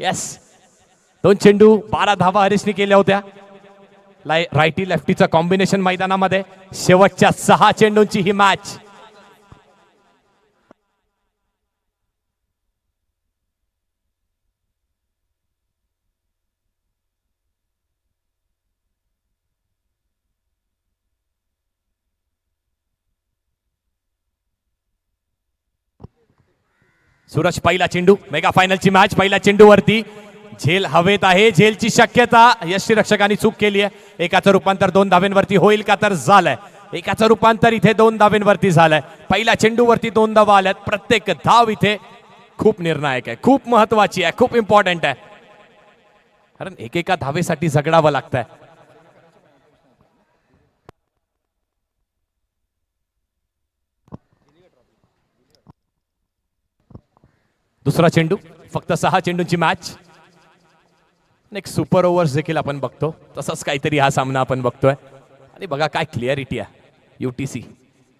Yes दोन चेंडू बारा धावा हरीशने केल्या होत्या. लाय रायटी लेफ्टीचं कॉम्बिनेशन मैदानामध्ये. शेवटच्या सहा चेंडूंची ही मॅच सूरज पहिला चेंडू मेगा फायनलची मॅच पहिल्या चेंडूवरती. झेल हवेत आहे झेलची शक्यता यष्टीरक्षकांनी चूक केली आहे. एकाचं रूपांतर दोन धाव्यांवरती होईल का तर झालंय. एकाचं रूपांतर इथे दोन धावेंवरती झालंय. पहिल्या चेंडूवरती दोन धावा आल्यात. प्रत्येक धाव इथे खूप निर्णायक आहे खूप महत्वाची आहे खूप इम्पॉर्टंट आहे. कारण एकेका धावेसाठी झगडावं लागतंय. दुसरा चेंडू फक्त सहा चेंडूंची मॅच एक सुपर ओव्हर्स देखील आपण बघतो. तसंच काहीतरी हा सामना आपण बघतोय. आणि बघा काय क्लिअरिटी आहे. युटीसी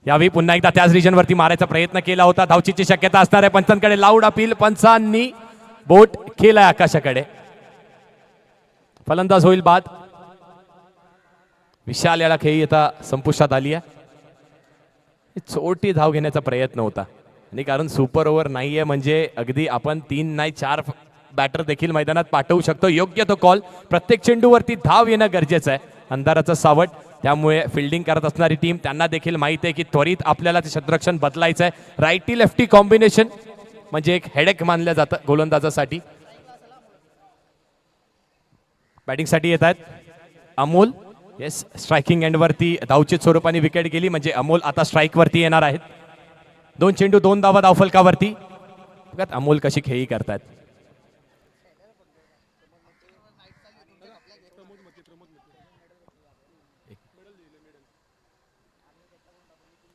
यावेळी पुन्हा एकदा त्याच रिजनवरती मारायचा प्रयत्न केला होता. धावचीची शक्यता असणार आहे. पंचांकडे लाऊड अपील पंचांनी बोट केलाय आकाशाकडे. फलंदाज होईल बाद. विशाल याला खेळी आता संपुष्टात आली आहे. छोटी धाव घेण्याचा प्रयत्न होता. आणि कारण सुपर ओव्हर नाहीये म्हणजे अगदी आपण तीन नाही चार बॅटर देखील मैदानात पाठवू शकतो. योग्य तो कॉल प्रत्येक चेंडूवरती धाव येणं गरजेचं आहे. अंधाराचं सावट. त्यामुळे फिल्डिंग करत असणारी टीम त्यांना देखील माहिती आहे की त्वरित आपल्याला ते क्षेत्ररक्षण बदलायचं आहे रायटी लेफ्टी कॉम्बिनेशन म्हणजे एक हेडेक मानलं जातं गोलंदाजासाठी. बॅटिंगसाठी येत आहेत. अमोल. येस स्ट्रायकिंग एंडवरती धावचित स्वरूपाने विकेट गेली. म्हणजे अमोल आता स्ट्राईकवरती येणार आहेत. दोन चेंडू दोन धावा धावफलकावरती बघा अमोल कशी खेळी करतात.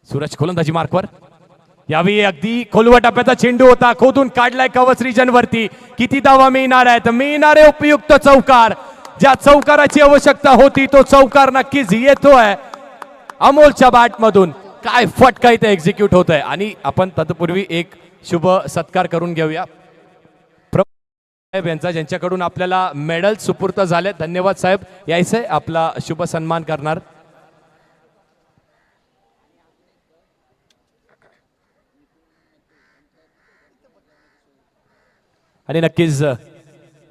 सूरज गोलंदाजी मार्कवर. यावेळी अगदी खोलवा टप्प्याचा चेंडू होता. खोदून काढलाय कवच रिजन वरती किती धावा मिळणार आहेत? मिळणार आहे उपयुक्त चौकार. ज्या चौकाराची आवश्यकता होती तो चौकार नक्कीच येतोय. अमोलच्या बॅटमधून काय फटका इथे एक्झिक्यूट होत आहे आणि आपण तत्पूर्वी एक शुभ सत्कार करून घेऊया. साहेब यांचा ज्यांच्याकडून आपल्याला मेडल सुपूर्त झाले धन्यवाद साहेब. यायचंय आपला शुभ सन्मान करणार. आणि नक्कीच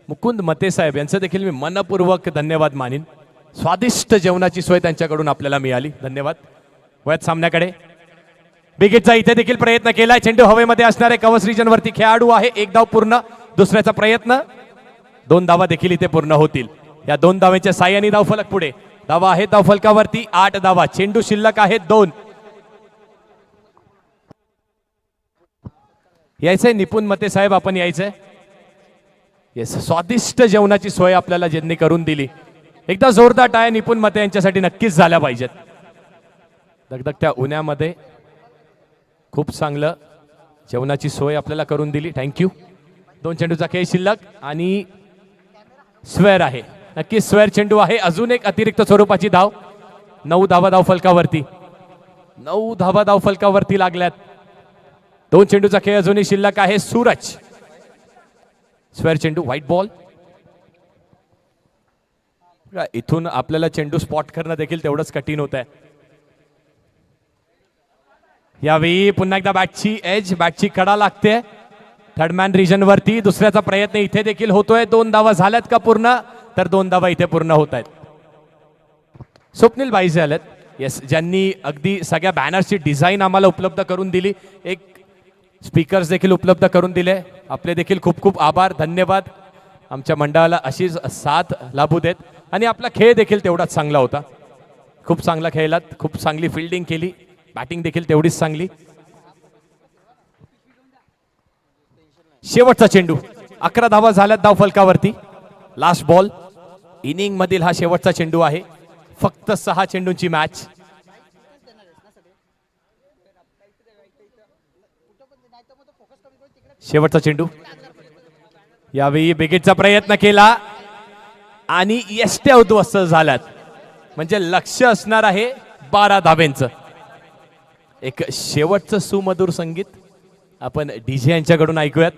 मुकुंद मते साहेब यांचं देखील मी मनपूर्वक धन्यवाद मानीन. स्वादिष्ट जेवणाची सोय त्यांच्याकडून आपल्याला मिळाली. धन्यवाद. वयात सामन्याकडे. बिगिटचा इथे देखील प्रयत्न केलाय. चेंडू हवेमध्ये असणारे कवच रिजन वरती खेळाडू आहे. एक धाव पूर्ण दुसऱ्याचा प्रयत्न. दोन धावा देखील इथे पूर्ण होतील. या दोन धावेच्या साह्याने धावफलक पुढे. धावा आहे धावफलकावरती आठ धावा. चेंडू शिल्लक आहेत दोन. यायचंय निपुण मते साहेब आपण यायचंय. येस स्वादिष्ट जेवणाची सोय आपल्याला ज्यांनी करून दिली. एकदा जोरदार टाय निपुण मते यांच्यासाठी नक्कीच झाल्या पाहिजेत. दगदगत्या उन्हामध्ये खूप चांगलं जेवणाची सोय आपल्याला करून दिली. थँक्यू दोन चेंडूचा खेळ शिल्लक आणि स्वेअर आहे. नक्की स्वेअर चेंडू आहे. अजून एक अतिरिक्त स्वरूपाची धाव. नऊ धावा धाव फलकावरती. नऊ धावा धाव फलकावरती लागल्यात. दोन चेंडूचा खेळ अजूनही शिल्लक आहे. सूरज. स्वेअर चेंडू व्हाईट बॉल इथून आपल्याला चेंडू स्पॉट करणं देखील तेवढंच कठीण होत आहे यावेळी पुन्हा एकदा बॅटची एज बॅटची कडा लागते. थर्ड मॅन रिजन वरती दुसऱ्याचा प्रयत्न इथे देखील होतोय. दोन धावा झाल्यात का पूर्ण? तर दोन धावा इथे पूर्ण होत आहेत स्वप्नील बाई झाल्यात येस ज्यांनी अगदी सगळ्या बॅनर्सची डिझाईन आम्हाला उपलब्ध करून दिली. एक स्पीकर्स देखील उपलब्ध करून दिले. आपले देखील खूप खूप आभार धन्यवाद. आमच्या मंडळाला अशीच साथ लाभू देत. आणि आपला खेळ देखील तेवढाच चांगला होता. खूप चांगला खेळलात खूप चांगली फिल्डिंग केली. बॅटिंग देखील तेवढीच चांगली. शेवटचा चेंडू. अकरा धावा झाल्यात धाव फलकावरती. लास्ट बॉल इनिंग मधील हा शेवटचा चेंडू आहे. फक्त सहा चेंडूंची मॅच शेवटचा चेंडू. यावेळी बिगेटचा प्रयत्न केला. आणि यष्ट्या उद्ध्वस्त झाल्यात. म्हणजे लक्ष असणार आहे बारा धावेंचं एक शेवटचं सुमधुर संगीत आपण डी जे यांच्याकडून ऐकूयात.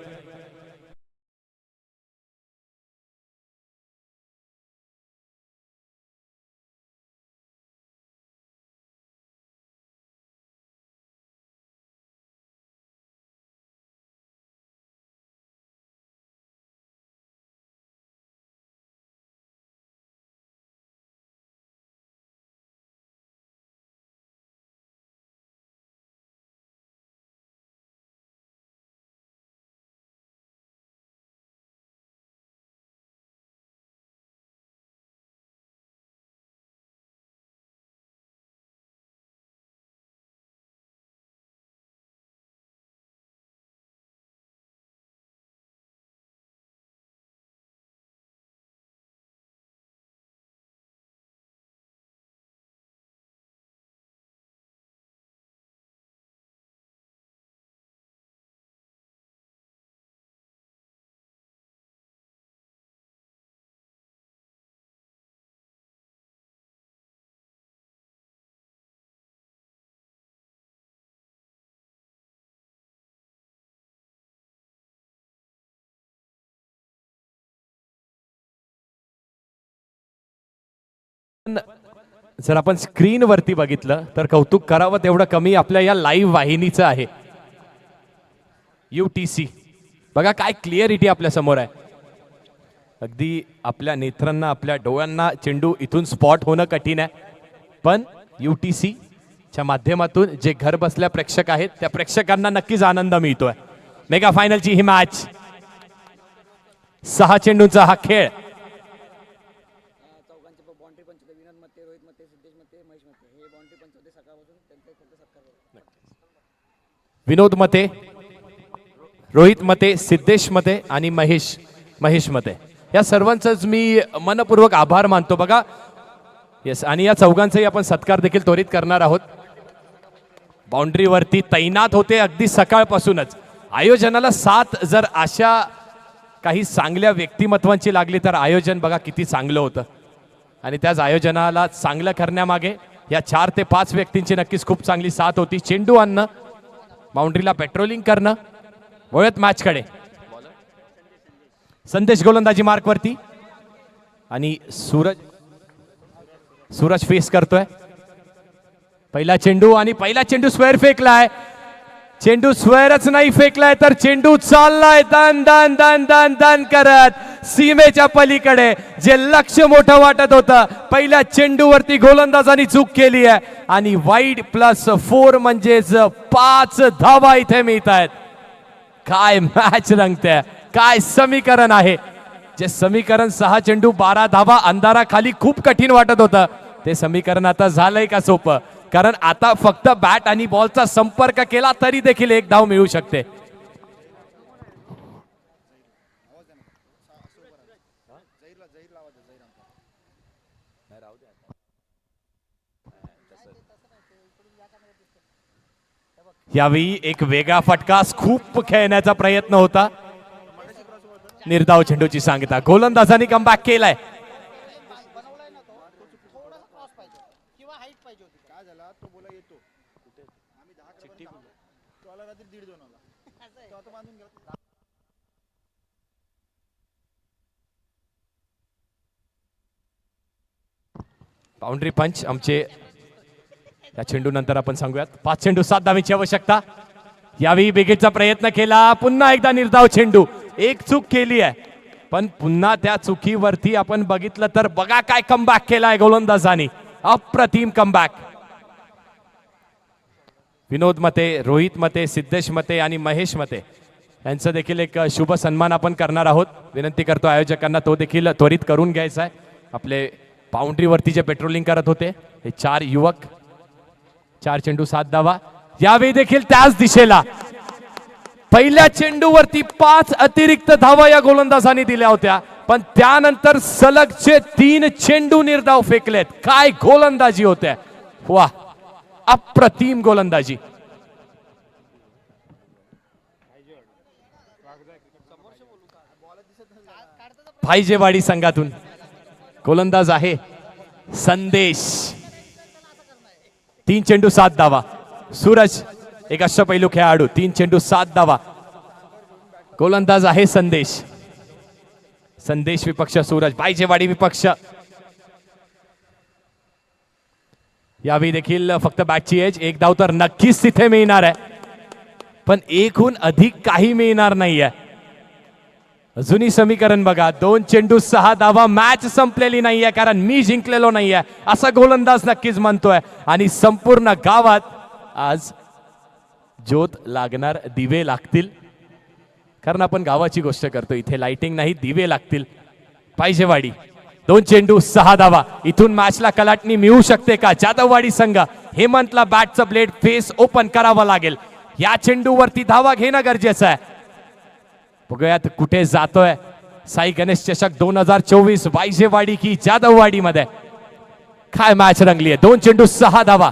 जर आपण स्क्रीनवरती बघितलं तर कौतुक करावं तेवढं कमी आपल्या या लाईव्ह वाहिनीचं आहे. यू टी सी बघा काय क्लिअरिटी आपल्यासमोर आहे. अगदी आपल्या नेत्रांना आपल्या डोळ्यांना चेंडू इथून स्पॉट होणं कठीण आहे. पण यू टी सीच्या माध्यमातून जे घर बसल्या प्रेक्षक आहेत त्या प्रेक्षकांना नक्कीच आनंद मिळतोय. मेगा फायनलची ही मॅच सहा चेंडूंचा हा खेळ चौघांचे बाउंड्री पंच होते विनोद मते रोहित मते सिद्धेश मते महेश मते हे बाउंड्री पंच होते सकाळपासून त्यांचा फक्त सत्कार विनोद मते रोहित मते सिद्धेश मते आणि महेश महेश मते. या सर्वांचंच मी मनपूर्वक आभार मानतो बघा. येस आणि या चौघांचाही आपण सत्कार देखील त्वरित करणार आहोत. बाउंड्रीवरती तैनात होते अगदी सकाळपासूनच. आयोजनाला साथ जर अशा काही चांगल्या व्यक्तिमत्वांची लागली तर आयोजन बघा किती चांगलं होतं. आणि त्याच आयोजनाला चांगलं करण्यामागे या चार ते पाच व्यक्तींची नक्कीच खूप चांगली साथ होती. चेंडू अन्न बाउंड्रीला पेट्रोलिंग करणं. वळत मॅचकडे. संदेश गोलंदाजी मार्कवरती. आणि सूरज सूरज फेस करतोय. पहिला चेंडू आणि पहिला चेंडू स्क्वेअर फेकलाय. चेंडू स्वयरच नाही फेकलाय तर चेंडू चाललाय. दन दन दन दन दन करत. सीमेच्या पलीकडे जे लक्ष मोठं वाटत होतं पहिल्या चेंडूवरती गोलंदाजांनी चूक केली आहे. आणि वाईड प्लस फोर म्हणजेच पाच धावा इथे मिळत आहेत. काय मॅच रंगते. काय समीकरण आहे. जे समीकरण सहा चेंडू बारा धावा अंधाराखाली खूप कठीण वाटत होतं. ते समीकरण आता झालंय का सोपं? कारण आता फक्त बॅट आणि बॉलचा संपर्क केला तरी देखील एक धाव मिळू शकते. यावेळी एक वेगळा फटका खूप खेळण्याचा प्रयत्न होता. निर्धाव चेंडूची सांगता. गोलंदाजांनी कमबॅक केलाय बनवलाय ना तो थोडासा क्रॉस पाहिजे किंवा हाईट पाहिजे होती काय झाला तो बोला येतो कुठे आम्ही दहा चिठ्ठी तो आला रात्री दीड दोन आला तो आता बांधून गेला बाउंड्री पंच आमचे या चेंडू नंतर आपण सांगूयात. पाच चेंडू सात धावीची आवश्यकता. यावेळी बेगेटचा प्रयत्न केला. पुन्हा एकदा निर्धाव चेंडू. एक चूक केली आहे. पण पुन्हा त्या चुकीवरती आपण बघितलं तर बघा काय कमबॅक केलाय गोलंदाजानी. अप्रतिम कमबॅक विनोद मते रोहित मते सिद्धेश मते आणि महेश मते. यांचं देखील एक शुभ सन्मान आपण करणार आहोत. विनंती करतो आयोजकांना तो देखील त्वरित करून घ्यायचा आहे. आपले बाउंड्रीवरती जे पेट्रोलिंग करत होते हे चार युवक चार चेंडू सात धावा. यावेळी देखील त्याच दिशेला. पहिल्या चेंडूवरती पाच अतिरिक्त धावा या गोलंदाजांनी दिल्या होत्या. पण त्यानंतर सलगचे तीन चेंडू निर्धाव फेकलेत. काय गोलंदाजी होत्या. वा अप्रतिम गोलंदाजी. भाईजेवाडी संघातून. गोलंदाज आहे संदेश. तीन चेंडू सात धावा. सूरज एक अष्टपैलू खेळाडू. तीन चेंडू सात धावा. गोलंदाज आहे संदेश. संदेश विपक्ष सूरज. बायजेवाडी विपक्ष. यावेळी देखील फक्त बॅटची एज. एक धाव तर नक्कीच तिथे मिळणार आहे. पण एकहून अधिक काही मिळणार नाहीये. जुनी समीकरण बघा. दोन चेंडू सहा धावा मॅच संपलेली नाहीये कारण मी जिंकलेलो नाहीये. असा गोलंदाज नक्कीच म्हणतोय. आणि संपूर्ण गावात आज ज्योत लागणार दिवे लागतील. कारण आपण गावाची गोष्ट करतो. इथे लाइटिंग नाही दिवे लागतील. पाहिजेवाडी दोन चेंडू सहा धावा. इथून मॅचला कलाटणी मिळू शकते का? जाधववाडी संघ. हेमंतला बॅटचं ब्लेड फेस ओपन करावा लागेल. या चेंडूवरती धावा घेणं गरजेचं आहे. बघूयात कुठे जातोय. साई गणेश चषक दोन हजार चोवीस वायजेवाडी की जाधववाडी मध्ये काय मॅच रंगली आहे? दोन चेंडू सहा धावा.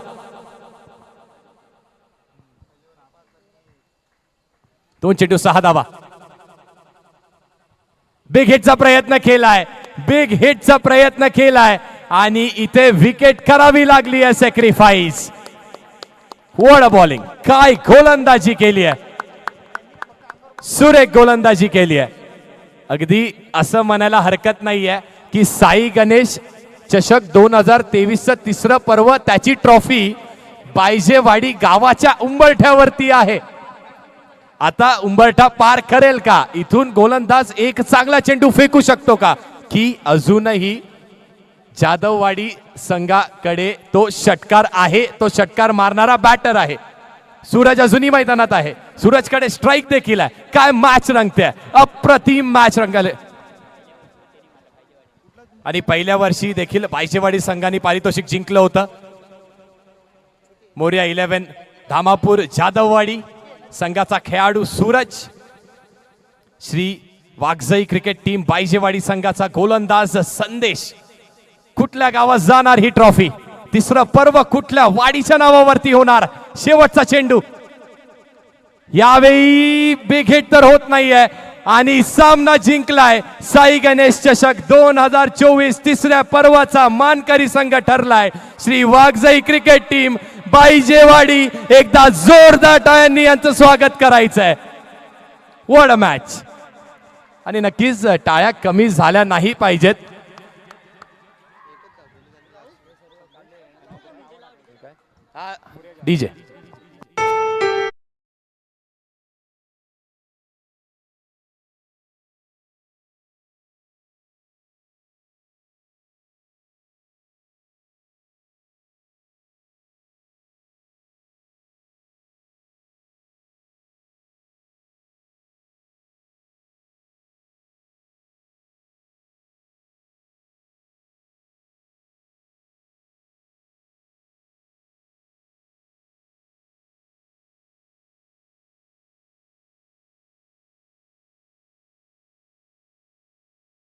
दोन चेंडू सहा धावा. बिग हिटचा प्रयत्न केलाय. बिग हिटचा प्रयत्न केलाय. आणि इथे विकेट करावी लागली आहे सॅक्रिफाईस वड बॉलिंग काय गोलंदाजी केली आहे. सुरेख गोलंदाजी केली आहे. अगदी असं म्हणायला हरकत नाहीये की साई गणेश चषक दोन हजार तेवीसचं तिसरं पर्व त्याची ट्रॉफी बायजेवाडी गावाच्या उंबरठ्यावरती आहे. आता उंबरठा पार करेल का? इथून गोलंदाज एक चांगला चेंडू फेकू शकतो का? की अजूनही जाधववाडी संघाकडे तो षटकार आहे तो षटकार मारणारा बॅटर आहे. सूरज अजूनही मैदानात आहे. सूरजकडे स्ट्राईक देखील आहे. काय मॅच रंगते? अप्रतिम मॅच रंगले. आणि पहिल्या वर्षी देखील बायचेवाडी संघाने पारितोषिक जिंकलं होतं. मोर्या इलेव्हन धामापूर जाधववाडी संघाचा खेळाडू सूरज. श्री वाघजई क्रिकेट टीम बायजेवाडी संघाचा गोलंदाज संदेश. कुठल्या गावात जाणार ही ट्रॉफी तिसरं पर्व कुठल्या वाडीच्या नावावरती होणार? शेवटचा चेंडू. यावेळी बेघेट तर होत नाहीये. आणि सामना जिंकलाय साई गणेश चषक. दोन हजार चोवीस तिसऱ्या पर्वाचा मानकरी संघ ठरलाय. श्री वाघजाई क्रिकेट टीम बाईजेवाडी एकदा जोरदार टाळ्यांनी यांचं स्वागत करायचंय. वड मॅच आणि नक्कीच टाळ्या कमी झाल्या नाही पाहिजेत. डीजे.